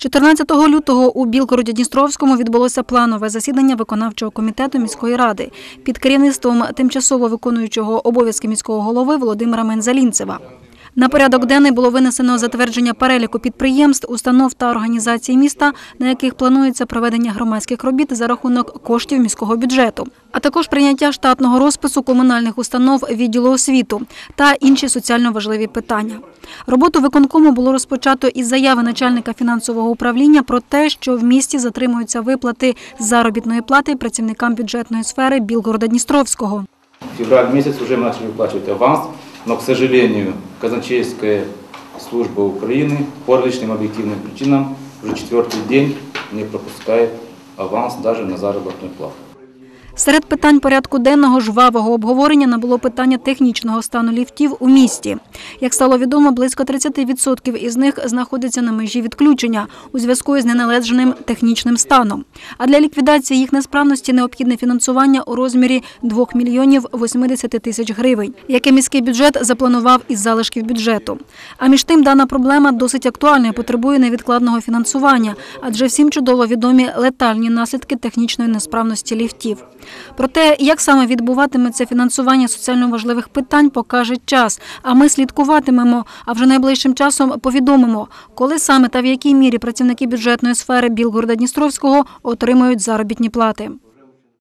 14 лютого у Білгороді Дністровському відбулося планове засідання виконавчого комітету міської ради під керівництвом тимчасово виконуючого обов'язки міського голови Володимира Мензалінцева. На порядок денний було винесено затвердження переліку підприємств, установ та організацій міста, на яких планується проведення громадських робіт за рахунок коштів міського бюджету, а також прийняття штатного розпису комунальних установ відділу освіту та інші соціально важливі питання. Роботу виконкому було розпочато із заяви начальника фінансового управління про те, що в місті затримуються виплати заробітної плати працівникам бюджетної сфери Білгорода Дністровського. февраль месяц уже мы начали выплачивать аванс, но, к сожалению, казначейская служба Украины по различным объективным причинам уже четвертый день не пропускает аванс даже на заработную плату. Серед питань порядку денного жвавого обговорення набуло питання технічного стану ліфтів у місті. Як стало відомо, близько 30% із них знаходиться на межі відключення у зв'язку із неналежним технічним станом. А для ліквідації їх несправності необхідне фінансування у розмірі 2 мільйонів 80 тисяч гривень, яке міський бюджет запланував із залишків бюджету. А між тим дана проблема досить актуальна і потребує невідкладного фінансування, адже всім чудово відомі летальні наслідки технічної несправності ліфтів. Про те, як саме відбуватиметься фінансування соціально важливих питань, покаже час. А ми слідкуватимемо. А вже найближчим часом повідомимо, коли саме та в якій мірі працівники бюджетної сфери Білгорода Дністровського отримують заробітні плати.